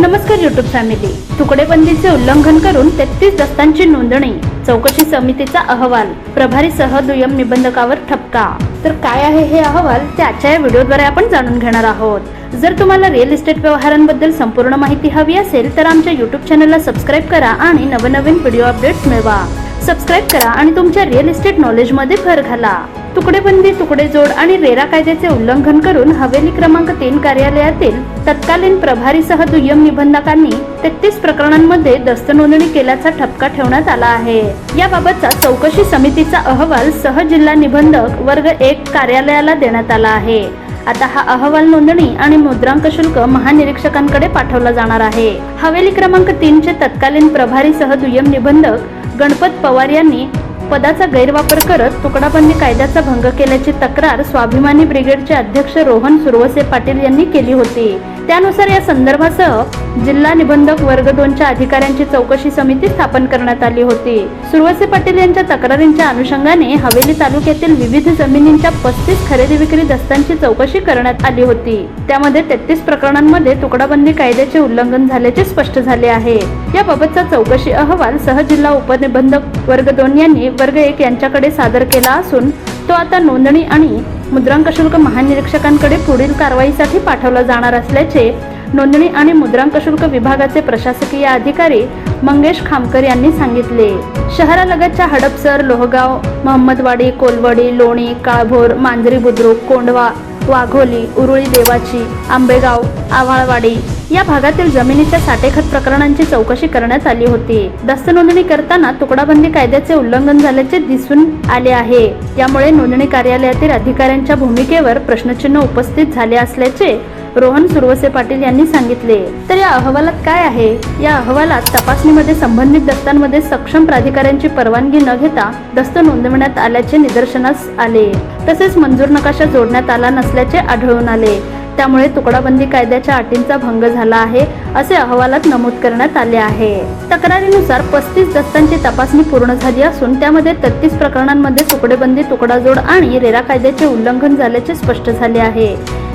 नमस्कार YouTube family तुकडेबंदीचे उल्लंघन करून तेहतीस दस्तांची नोंदणी चौकशी समितीचा अहवाल प्रभारीसह दुय्यम निबंधकावर ठपका. तर काय आहे हे अहवाल? ते आजच्या या व्हिडिओद्वारे आपण जाणून घेणार आहोत. जर तुम्हाला रिअल इस्टेट व्यवहारांबद्दल संपूर्ण माहिती हवी असेल तर आमच्या युट्यूब चॅनलला सबस्क्राईब करा आणि नवनवीन व्हिडिओ अपडेट्स मिळवा. सबस्क्राईब करा आणि तुमच्या रिअल इस्टेट नॉलेजमध्ये भर घाला. तुकडेबंदी तुकडेजोड आणि रेरा कायद्याचे उल्लंघन करून हवेली क्रमांक तीन कार्यालयातील तत्कालीन प्रभारीसह दुय्यम निबंधकांनी तेहतीस प्रकरणांमध्ये दस्त नोंदणी केल्याचा ठपका ठेवण्यात आला आहे. याबाबतचा चौकशी समितीचा अहवाल सह जिल्हा निबंधक वर्ग एक कार्यालयाला देण्यात आला आहे. आता हा अहवाल नोंदणी आणि मुद्रांक शुल्क महानिरीक्षकांकडे पाठवला जाणार आहे. हवेली क्रमांक तीनचे तत्कालीन प्रभारीसह दुय्यम निबंधक गणपत पवार यांनी पदाचा गैरवापर करत तुकडाबंदी कायद्याचा भंग केल्याची तक्रार स्वाभिमानी ब्रिगेडचे अध्यक्ष रोहन सुरवसे पाटील यांनी केली होती. त्यानुसार या संदर्भासह जिल्हा निबंधक वर्ग दोनच्या अधिकाऱ्यांची चौकशी समिती स्थापन करण्यात आली होती. सुरवसे पाटील यांच्या तक्रारींच्या अनुषंगाने हवेली तालुक्यातील विविध जमिनींच्या पस्तीस खरेदी विक्री दस्तांची चौकशी करण्यात आली होती. त्यामध्ये तेहतीस प्रकरणांमध्ये तुकडाबंदी कायद्याचे उल्लंघन झाल्याचे स्पष्ट झाले आहे. याबाबतचा चौकशी अहवाल सहजिल्हा उपनिबंधक वर्ग दोन यांनी वर्ग एक यांच्याकडे सादर केला असून तो आता नोंदणी आणि मुद्रांक शुल्क महानिरीक्षकांकडे पुढील कारवाईसाठी पाठवला जाणार असल्याचे नोंदणी आणि मुद्रांक शुल्क विभागाचे प्रशासकीय अधिकारी मंगेश खामकर यांनी सांगितले. शहरालगतच्या हडपसर लोहगाव महम्मदवाडी कोलवडी लोणी काळभोर मांजरी बुद्रुक कोंडवा वाघोली उरुळी देवाची आंबेगाव आव्हाळवाडी या भागातील जमिनीच्या साठेखत प्रकरणांची चौकशी करण्यात आली होती. दस्त नोंदणी करताना तुकडाबंदी कायद्याचे उल्लंघन झाल्याचे दिसून आले आहे. यामुळे नोंदणी कार्यालयातील अधिकाऱ्यांच्या भूमिकेवर प्रश्नचिन्ह उपस्थित झाले असल्याचे रोहन सुरवसे पाटील यांनी सांगितले. तर या अहवालात काय आहे? या अहवालात तपासणीमध्ये संबंधित दस्तांमध्ये सक्षम प्राधिकाऱ्यांची परवानगी न घेता दस्त नोंदवण्यात आल्याचे निदर्शनास आले. तसेच मंजूर नकाशा जोडण्यात आला नसल्याचे आढळून आले. त्यामुळे तुकडाबंदी कायद्याच्या अटींचा भंग झाला आहे असे अहवालात नमूद करण्यात आले आहे. तक्रारीनुसार पस्तीस दस्तांची तपासणी पूर्ण झाली असून त्यामध्ये तेहतीस प्रकरणांमध्ये तुकडेबंदी तुकडाजोड आणि रेरा कायद्याचे उल्लंघन झाल्याचे स्पष्ट झाले आहे.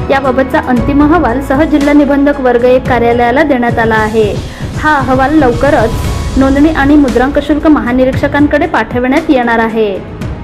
याबाबतचा अंतिम अहवाल सह जिल्हा निबंधक वर्ग एक कार्यालयाला देण्यात आला आहे. हा अहवाल लवकरच नोंदणी आणि मुद्रांक शुल्क महानिरीक्षकांकडे पाठवण्यात येणार आहे.